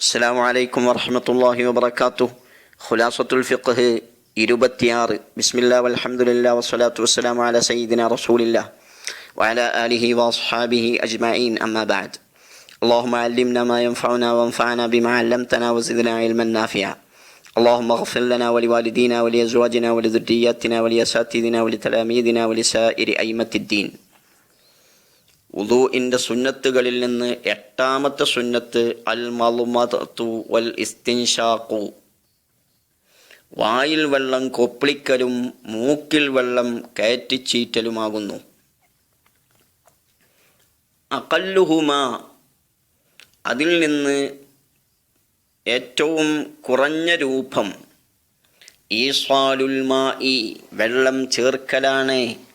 അസ്സാം വലൈക്കും വറഹമത്തല്ലാഹി വബർക്കാത്തു ഖുലാസത്തുൽ ഫിഖ് ഇരുപത്തിയാറ് ബിസ്മില്ല വൽഹംദുലില്ലാ വസ്സലാത്തു വസ്സലാമു അല സയ്യിദിന റസൂലില്ല وعلى آله وأصحابه أجمعين أما بعد اللهم علمنا ما ينفعنا وانفعنا بما علمتنا وزدنا علما نافعا اللهم اغفر لنا ولوالدينا ولأزواجنا ولذرياتنا ولأساتذتنا ولتلاميذنا ولسائر أئمة الدين ഉദൂഇന്റെ സുന്നത്തുകളിൽ നിന്ന് എട്ടാമത്തെ സുന്നത്ത് അൽ മലുമതു വൽ ഇസ്തിൻഷാഖു വായിൽ വെള്ളം കൊപ്പിളിക്കലും മൂക്കിൽ വെള്ളം കയറ്റിച്ചീറ്റലുമാകുന്നു. അകല്ലുഹുമ അതിൽ നിന്ന് ഏറ്റവും കുറഞ്ഞ രൂപം ഈസ്വാലുൽ ഈ വെള്ളം ചേർക്കലാണ്.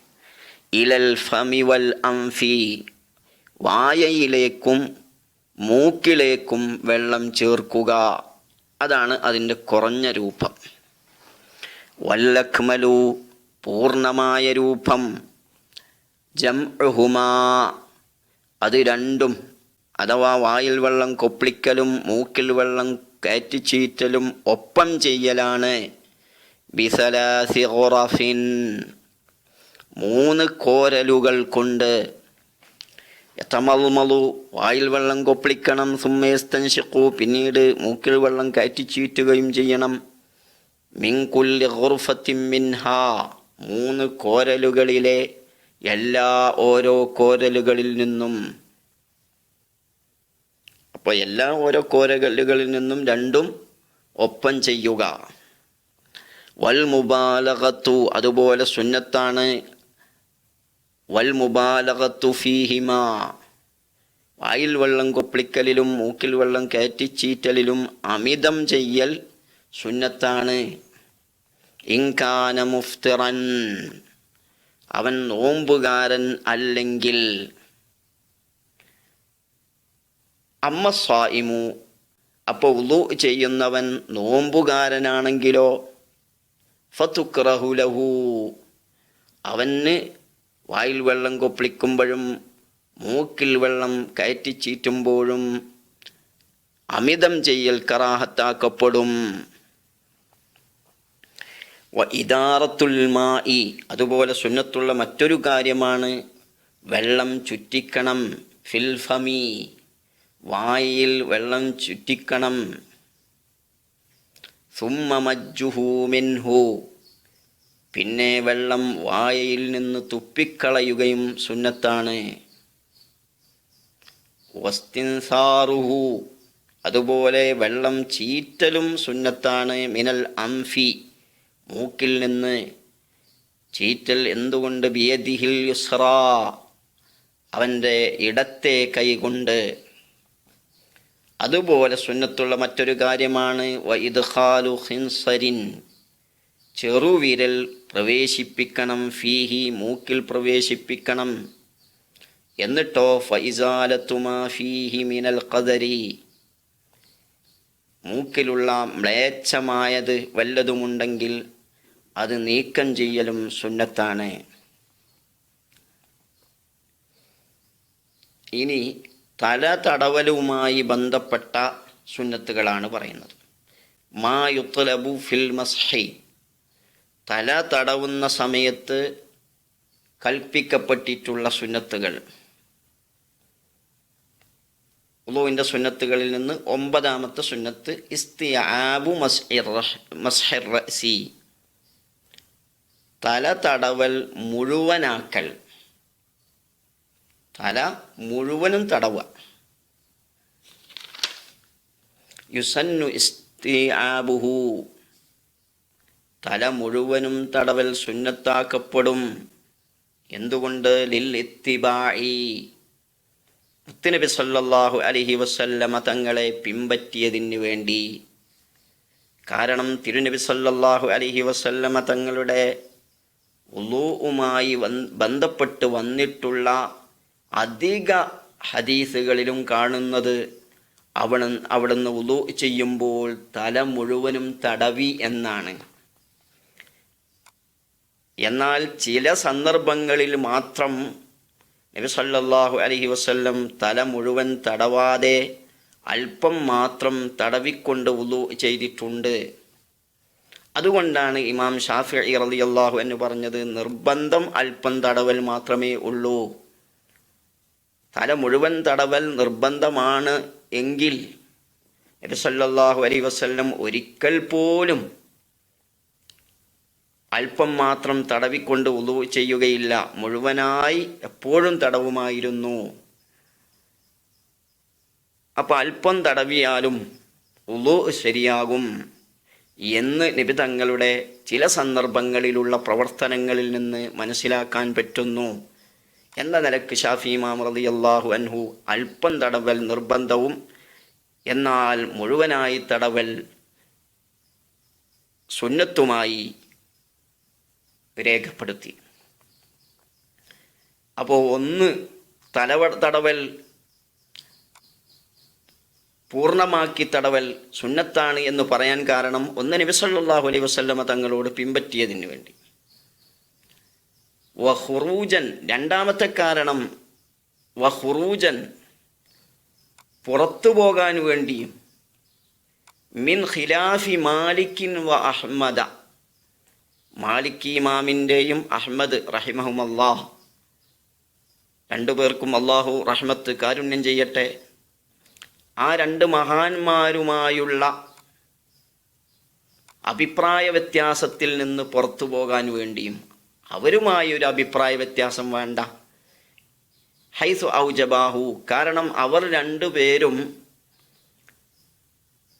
ഇലൽ ഫമി വൽ അംഫി. വായയിലേക്കും മൂക്കിലേക്കും വെള്ളം ചേർക്കുക. അതാണ് അതിന്റെ കുറഞ്ഞ രൂപം. വല്ലഖ്മലു പൂർണമായ രൂപം. ജംഹുമാ അത് രണ്ടും അഥവാ വായിൽ വെള്ളം കൊപ്പിളിക്കലും മൂക്കിൽ വെള്ളം കയറ്റിച്ചീറ്റലും ഒപ്പം ചെയ്യലാണ്. ബിസലാസി ഖുറഫിൻ. മൂന്ന് കോരലുകൾ കൊണ്ട് എത്തമൽമലു വായിൽ വെള്ളം കൊപ്പിളിക്കണം സുമ്മേസ്തൻഷിക്കു പിന്നീട് മൂക്കിൽ വെള്ളം കയറ്റിച്ചീറ്റുകയും ചെയ്യണം. മിങ്കുല്ലി ഖുർഫത്തിൻ മിൻഹ മൂന്ന് കോരലുകളിലെ എല്ലാ ഓരോ കോരലുകളിൽ നിന്നും. അപ്പോൾ എല്ലാ ഓരോ കോരലുകളിൽ നിന്നും രണ്ടും ഒപ്പം ചെയ്യുക. വൽ മുബാലകത്തു അതുപോലെ സുന്നത്താണ്. വൽ ഫീഹിമ. വായിൽ വെള്ളം കൊപ്പിളിക്കലിലും മൂക്കിൽ വെള്ളം കയറ്റിച്ചീറ്റലിലും അമിതം ചെയ്യൽ സുന്നത്താണ്. ഇൻകാന മുഫ്തിറൻ. അവൻ നോമ്പുകാരൻ അല്ലെങ്കിൽ അമ്മ സ്വായിമു അപ്പോൾ ഉളു ചെയ്യുന്നവൻ നോമ്പുകാരനാണെങ്കിലോ? ഫതുക്രഹുലഹു അവന് വായിൽ വെള്ളം കൊപ്പിളിക്കുമ്പോഴും മൂക്കിൽ വെള്ളം കയറ്റിച്ചീറ്റുമ്പോഴും അമിതം ചെയ്യൽ കറാഹത്താക്കപ്പെടും. മായി അതുപോലെ സുന്നത്തുള്ള മറ്റൊരു കാര്യമാണ് വെള്ളം ചുറ്റിക്കണം ഫിൽഫമി വായിൽ വെള്ളം ചുറ്റിക്കണം. സുമ്മമജ്ജുഹു മിൻഹു പിന്നെ വെള്ളം വായയിൽ നിന്ന് തുപ്പിക്കളയുകയും സുന്നത്താണ്. വസ്തിൻസാറുഹു അതുപോലെ വെള്ളം ചീറ്റലും സുന്നത്താണ്. മിനൽ അംഫി മൂക്കിൽ നിന്ന് ചീറ്റൽ എന്തുകൊണ്ട് ബിയദിഹിൽ യുസ്റാ? അവന്റെ ഇടത്തെ കൈകൊണ്ട് അതുപോലെ സുന്നത്തുള്ള മറ്റൊരു കാര്യമാണ് വൈദ്ഖാലു ഹിൻസരിൻ ചെറുവിരൽ പ്രവേശിപ്പിക്കണം ഫീഹി മൂക്കിൽ പ്രവേശിപ്പിക്കണം. എന്നിട്ടോ ഫൈസാലത്തുമാ ഫീഹി മിനൽ കദരി മൂക്കിലുള്ള മ്ലേച്ഛമായത് വല്ലതുമുണ്ടെങ്കിൽ അത് നീക്കം ചെയ്യലും സുന്നത്താണ്. ഇനി തല തടവലുമായി ബന്ധപ്പെട്ട സുന്നത്തുകളാണ് പറയുന്നത്. മാ യുത്തലബു ഫിൽ മസ്ഹൈ. തല തടവുന്ന സമയത്ത് കൽപ്പിക്കപ്പെട്ടിട്ടുള്ള സുന്നത്തുകൾ. ഉളുവിന്റെ സുന്നത്തുകളിൽ നിന്ന് ഒമ്പതാമത്തെ സുന്നത്ത് ഇസ്തിയാബു മസ്ഹിർ റസി തല തടവൽ മുഴുവനാക്കൽ. തല മുഴുവനും തടവുക. യുസന്നു ഇസ്തിയാബുഹു. തല മുഴുവനും തടവൽ സുന്നത്താക്കപ്പെടും. എന്തുകൊണ്ട്? ലിൽ ഇത്തിബായി സല്ലല്ലാഹു അലൈഹി വസല്ലമ തങ്ങളെ പിമ്പറ്റിയതിന് വേണ്ടി. കാരണം തിരുനബി സല്ലാഹു അലഹി വസല്ലമ തങ്ങളുടെ ഉലൂവുമായി ബന്ധപ്പെട്ട് വന്നിട്ടുള്ള അധിക ഹദീസുകളിലും കാണുന്നത് അവിടെ അവിടുന്ന് ഉലു ചെയ്യുമ്പോൾ തല മുഴുവനും തടവി എന്നാണ്. എന്നാൽ ചില സന്ദർഭങ്ങളിൽ മാത്രം നബി സല്ലല്ലാഹു അലൈഹി വസല്ലം തല മുഴുവൻ തടവാതെ അല്പം മാത്രം തടവിക്കൊണ്ട് ഉലു ചെയ്തിട്ടുണ്ട്. അതുകൊണ്ടാണ് ഇമാം ഷാഫി റളിയല്ലാഹു എന്ന് പറഞ്ഞത് നിർബന്ധം അല്പം തടവൽ മാത്രമേ ഉള്ളൂ. തല മുഴുവൻ തടവൽ നിർബന്ധമാണ് എങ്കിൽ നബി സല്ലല്ലാഹു അലൈഹി വസല്ലം ഒരിക്കൽ പോലും അല്പം മാത്രം തടവിക്കൊണ്ട് ഉളു ചെയ്യുകയില്ല. മുഴുവനായി എപ്പോഴും തടവുമായിരുന്നു. അപ്പം അല്പം തടവിയാലും ഉളു ശരിയാകും. എന്ന് നബി തങ്ങളുടെ ചില സന്ദർഭങ്ങളിലുള്ള പ്രവർത്തനങ്ങളിൽ നിന്ന് മനസ്സിലാക്കാൻ പറ്റുന്നു. എന്ന നിലയ്ക്ക് ഷാഫി ഇമാം അള്ളാഹു അൻഹു അല്പം തടവൽ നിർബന്ധവും എന്നാൽ മുഴുവനായി തടവൽ സുന്നത്തുമായി രേഖപ്പെടുത്തി. അപ്പോൾ ഒന്ന് തലവ തടവൽ പൂർണമാക്കി തടവൽ സുന്നത്താണ് എന്ന് പറയാൻ കാരണം ഒന്ന് നബി അലൈ വസല്ലമ തങ്ങളോട് പിൻപറ്റിയതിന് വേണ്ടി. വഹുറൂജൻ രണ്ടാമത്തെ കാരണം വഹുറൂജൻ പുറത്തു പോകാൻ വേണ്ടിയും മിൻ ഖിലാഫി മാലിക്കിൻ വ അഹ്മദ മാലിക് ഇമാമിന്റെയും അഹ്മദ് അള്ളാഹ് രണ്ടുപേർക്കും അള്ളാഹു റഹ്മത്ത് കാരുണ്യം ചെയ്യട്ടെ. ആ രണ്ട് മഹാന്മാരുമായുള്ള അഭിപ്രായ വ്യത്യാസത്തിൽ നിന്ന് പുറത്തു പോകാൻ വേണ്ടിയും അവരുമായി ഒരു അഭിപ്രായ വ്യത്യാസം വേണ്ട. ഹൈസു ഔജബാഹു. കാരണം അവർ രണ്ടുപേരും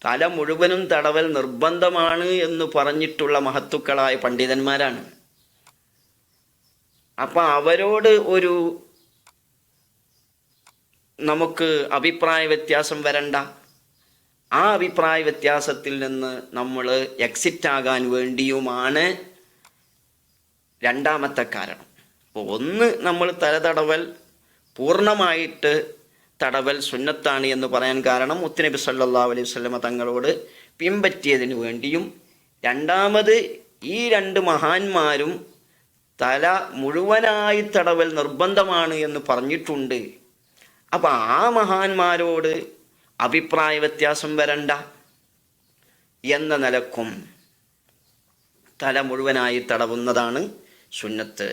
തല മുഴുവനും തടവൽ നിർബന്ധമാണ് എന്ന് പറഞ്ഞിട്ടുള്ള മഹത്തുക്കളായ പണ്ഡിതന്മാരാണ്. അപ്പം അവരോട് ഒരു നമുക്ക് അഭിപ്രായ വ്യത്യാസം വരണ്ട. ആ അഭിപ്രായ വ്യത്യാസത്തിൽ നിന്ന് നമ്മൾ എക്സിറ്റ് ആകാൻ വേണ്ടിയുമാണ് രണ്ടാമത്തെ കാരണം. അപ്പോൾ ഒന്ന് നമ്മൾ തലതടവൽ പൂർണമായിട്ട് തടവൽ സുന്നത്താണ് എന്ന് പറയാൻ കാരണം മുത്തനബി സല്ലാ അലൈഹി വസല്ലമ തങ്ങളോട് പിൻപറ്റിയതിന് വേണ്ടിയും രണ്ടാമത് ഈ രണ്ട് മഹാന്മാരും തല മുഴുവനായി തടവൽ നിർബന്ധമാണ് എന്ന് പറഞ്ഞിട്ടുണ്ട്. അപ്പം ആ മഹാന്മാരോട് അഭിപ്രായ വ്യത്യാസം വരണ്ട എന്ന നിലക്കും തല മുഴുവനായി തടവുന്നതാണ് സുന്നത്ത്.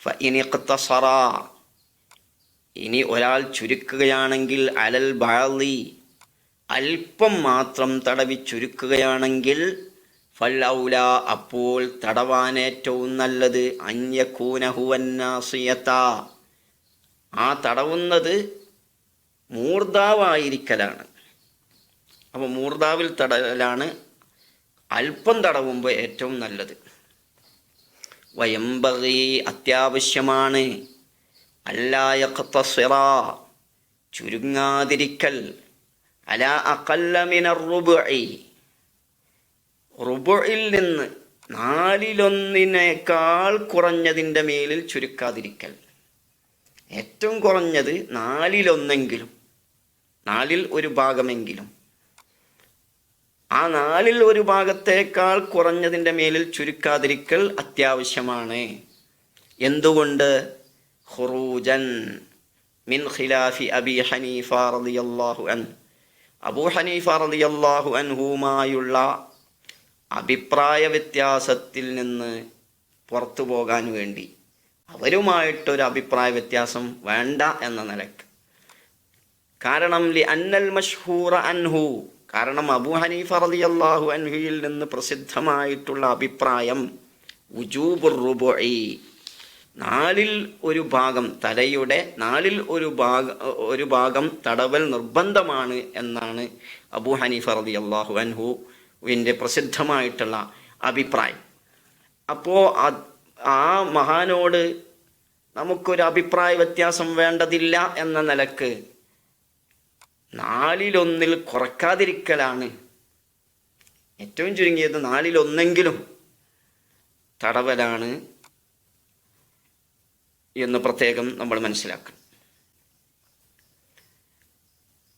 ഫഇനിഖ്തസറ ഇനി ഒരാൾ ചുരുക്കുകയാണെങ്കിൽ അലൽ ബാളി അല്പം മാത്രം തടവി ചുരുക്കുകയാണെങ്കിൽ ഫല്ലൗല അപ്പോൾ തടവാൻ ഏറ്റവും നല്ലത് അന്യക്കൂനഹുവന്നാസിയത്ത ആ തടവുന്നത് മൂർധാവായിരിക്കലാണ് അപ്പോൾ മൂർധാവിൽ തടലാണ് അല്പം തടവുമ്പോൾ ഏറ്റവും നല്ലത്. വയമ്പകി അത്യാവശ്യമാണ്. അല്ലായക്തസിറ ചുരുങ്ങാതിരിക്കൽ. അല റുബുഇൽ നിന്ന് നാലിലൊന്നിനേക്കാൾ കുറഞ്ഞതിന്റെ മേലിൽ ചുരുക്കാതിരിക്കൽ. ഏറ്റവും കുറഞ്ഞത് നാലിലൊന്നെങ്കിലും നാലിൽ ഒരു ഭാഗമെങ്കിലും. ആ നാലിൽ ഒരു ഭാഗത്തേക്കാൾ കുറഞ്ഞതിന്റെ മേലിൽ ചുരുക്കാതിരിക്കൽ അത്യാവശ്യമാണ്. എന്തുകൊണ്ട്? ഖുറൂജൻ മിൻ ഖിലാഫി അബി ഹനീഫ റളിയല്ലാഹു അൻ അബൂ ഹനീഫ റളിയല്ലാഹു അൻഹുമായുള്ള അഭിപ്രായ വ്യത്യാസത്തിൽ നിന്ന് പുറത്തു പോകാൻ വേണ്ടി അവരുമായിട്ടൊരു അഭിപ്രായ വ്യത്യാസം വേണ്ട എന്ന നിലയ്ക്ക്. കാരണം ലി അന്നൽ മഷ്ഹൂറ അൻഹു കാരണം അബു ഹനീഫ റളിയല്ലാഹു അൻഹുയിൽ നിന്ന് പ്രസിദ്ധമായിട്ടുള്ള അഭിപ്രായം ഉജൂബുർ റുബുഇ നാലിൽ ഒരു ഭാഗം തലയുടെ നാലിൽ ഒരു ഭാഗ ഒരു ഭാഗം തടവൽ നിർബന്ധമാണ് എന്നാണ് അബു ഹനീഫ അള്ളാഹു അൻഹുവിന്റെ പ്രസിദ്ധമായിട്ടുള്ള അഭിപ്രായം. അപ്പോൾ ആ മഹാനോട് നമുക്കൊരു അഭിപ്രായ വ്യത്യാസം വേണ്ടതില്ല എന്ന നിലയ്ക്ക് നാലിലൊന്നിൽ കുറക്കാതിരിക്കലാണ്. ഏറ്റവും ചുരുങ്ങിയത് നാലിലൊന്നെങ്കിലും തടവലാണ് എന്ന് പ്രത്യേകം നമ്മൾ മനസ്സിലാക്കണം.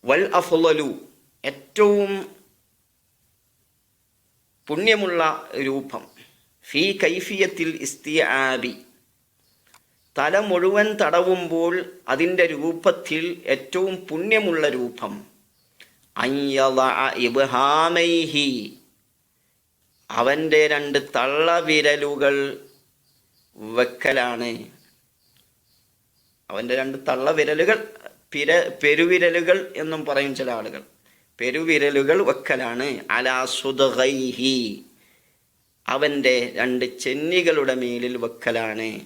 വൽ അഫുലു ഏറ്റവും പുണ്യമുള്ള രൂപം. ഫി കൈഫിയത്തിൽ ഇസ്തിയാബി. തല മുഴുവൻ തടവുമ്പോൾ അതിന്റെ രൂപത്തിൽ ഏറ്റവും പുണ്യമുള്ള രൂപം. ഇബ്ഹാമൈഹി. അവന്റെ രണ്ട് തള്ളവിരലുകൾ വെക്കലാണ്. അവന്റെ രണ്ട് തള്ള വിരലുകൾ പിര പെരുവിരലുകൾ എന്നും പറയും ചില ആളുകൾ. പെരുവിരലുകൾ വെക്കലാണ്. അലാ സുദൈഹി അവന്റെ രണ്ട് ചെന്നികളുടെ മേലിൽ വെക്കലാണ്.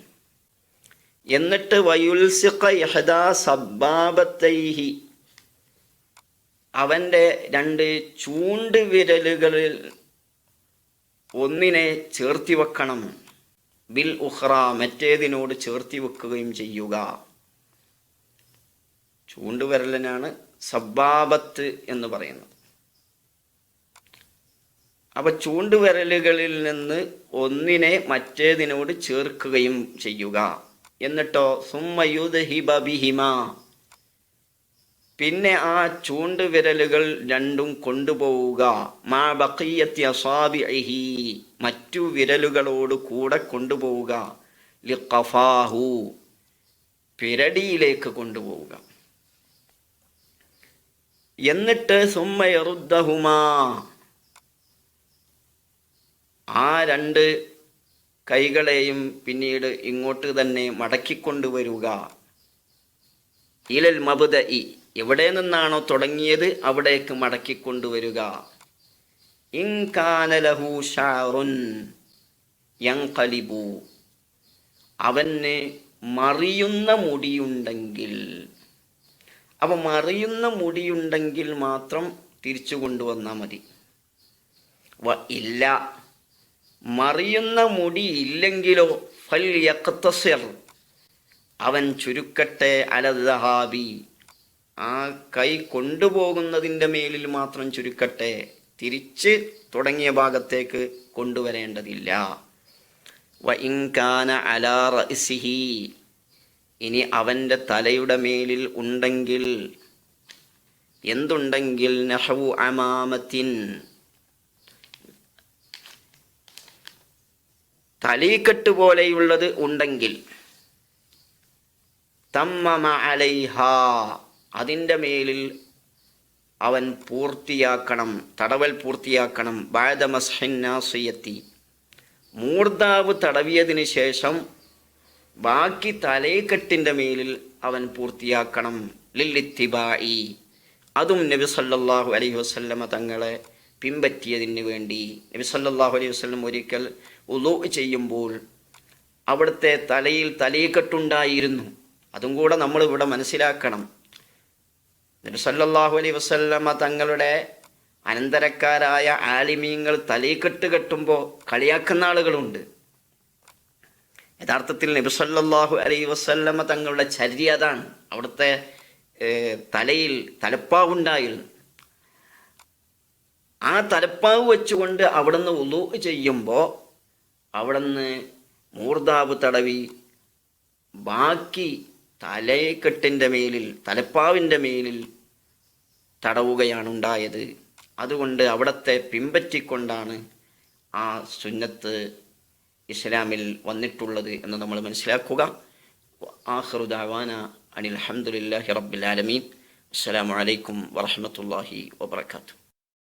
എന്നിട്ട് വയുൽസിഖ യഹദാ സബ്ബാബത്തൈഹി. അവന്റെ രണ്ട് ചൂണ്ട് വിരലുകളിൽ ഒന്നിനെ ചേർത്തി വെക്കണം. ബിൽ ഉഹ്റ മറ്റേതിനോട് ചേർത്തി വെക്കുകയും ചെയ്യുക. ചൂണ്ടുവിരലിനാണ് സബ്ബാബത്ത് എന്ന് പറയുന്നത്. അപ്പൊ ചൂണ്ടുവിരലുകളിൽ നിന്ന് ഒന്നിനെ മറ്റേതിനോട് ചേർക്കുകയും ചെയ്യുക. എന്നിട്ടോ സുമ്മയുദ്ഹിബ പിന്നെ ആ ചൂണ്ടുവിരലുകൾ രണ്ടും കൊണ്ടുപോവുക. മാ ബഖിയത്തി അസാബിഹി മറ്റു വിരലുകളോട് കൂടെ കൊണ്ടുപോവുക. ലിഖഫാഹു. പിരടിയിലേക്ക് കൊണ്ടുപോവുക. എന്നിട്ട് സുമ്മയറുദ്ദഹുമാ ആ രണ്ട് കൈകളെയും പിന്നീട് ഇങ്ങോട്ട് തന്നെ മടക്കിക്കൊണ്ടുവരിക. ഇലൽ മബുദ ഇ എവിടെ നിന്നാണോ തുടങ്ങിയത് അവിടേക്ക് മടക്കിക്കൊണ്ടുവരിക. ഇൻകാനലഹു അവന് മറിയുന്ന മുടിയുണ്ടെങ്കിൽ അപ്പൊ മറിയുന്ന മുടിയുണ്ടെങ്കിൽ മാത്രം തിരിച്ചു കൊണ്ടുവന്നാൽ മതി. ഇല്ല. മറിയുന്ന മുടി ഇല്ലെങ്കിലോ ഫൽ അവൻ ചുരുക്കട്ടെ അലദഹാബി ആ കൈ കൊണ്ടുപോകുന്നതിന്റെ മേലിൽ മാത്രം ചുരുക്കട്ടെ തിരിച്ച് തുടങ്ങിയ ഭാഗത്തേക്ക് കൊണ്ടുവരേണ്ടതില്ല. വ ഇൻകാന അലാ റഇസിഹി. ഇനി അവന്റെ തലയുടെ മേലിൽ ഉണ്ടെങ്കിൽ എന്തുണ്ടെങ്കിൽ നഹവു അമാമത്തിൻ തലീക്കെട്ട് പോലെയുള്ളത് ഉണ്ടെങ്കിൽ തമ്മമ അതിന്റെ മേലിൽ അവൻ പൂർത്തിയാക്കണം തടവൽ പൂർത്തിയാക്കണം. ബാദമസ്ഹന്നാസിയത്തി മൂർദാവ് തടവിയതിന് ശേഷം ബാക്കി തലേക്കെട്ടിന്റെ മേലിൽ അവൻ പൂർത്തിയാക്കണം. ലില്ലിത്തിബായി. അതും നബി സല്ലല്ലാഹു അലൈഹി വസല്ലമ തങ്ങളെ പിൻപറ്റിയതിന് വേണ്ടി. നബി സല്ലല്ലാഹു അലൈഹി വസല്ലം ഒരിക്കൽ ഉലു ചെയ്യുമ്പോൾ അവിടുത്തെ തലയിൽ തലയിക്കെട്ടുണ്ടായിരുന്നു. അതും കൂടെ നമ്മൾ ഇവിടെ മനസ്സിലാക്കണം. നബി സല്ലല്ലാഹു അലൈഹി വസല്ലമ തങ്ങളുടെ അനന്തരക്കാരായ ആലിമീങ്ങൾ തലയിക്കെട്ട് കെട്ടുമ്പോൾ കളിയാക്കുന്ന ആളുകളുണ്ട്. യഥാർത്ഥത്തിൽ നബിസല്ലാഹു അലൈ അലൈഹി വസല്ലമ തങ്ങളുടെ ചര്യ അതാണ്. അവിടുത്തെ തലയിൽ തലപ്പാവുണ്ടായിരുന്നു. ആ തലപ്പാവ് വെച്ചുകൊണ്ട് അവിടുന്ന് ഉലു ചെയ്യുമ്പോൾ അവിടുന്ന് മൂർദാവ് തടവി ബാക്കി തലയെക്കെട്ടിന്റെ മേലിൽ തലപ്പാവിന്റെ മേലിൽ തടവുകയാണ് ഉണ്ടായത് അതുകൊണ്ട് അവിടത്തെ പിൻപറ്റിക്കൊണ്ടാണ് ആ സുന്നത്ത് ഇസ്ലാമിൽ വന്നിട്ടുള്ളത് എന്ന് നമ്മൾ മനസ്സിലാക്കുക. ആഹ്റുദാവാന അനിൽ അഹമ്മദില്ലാഹി റബ്ബിൽ ആലമീൻ. അസ്സലാമു അലൈക്കും വറഹ്മത്തുള്ളാഹി വബറകാതുഹു.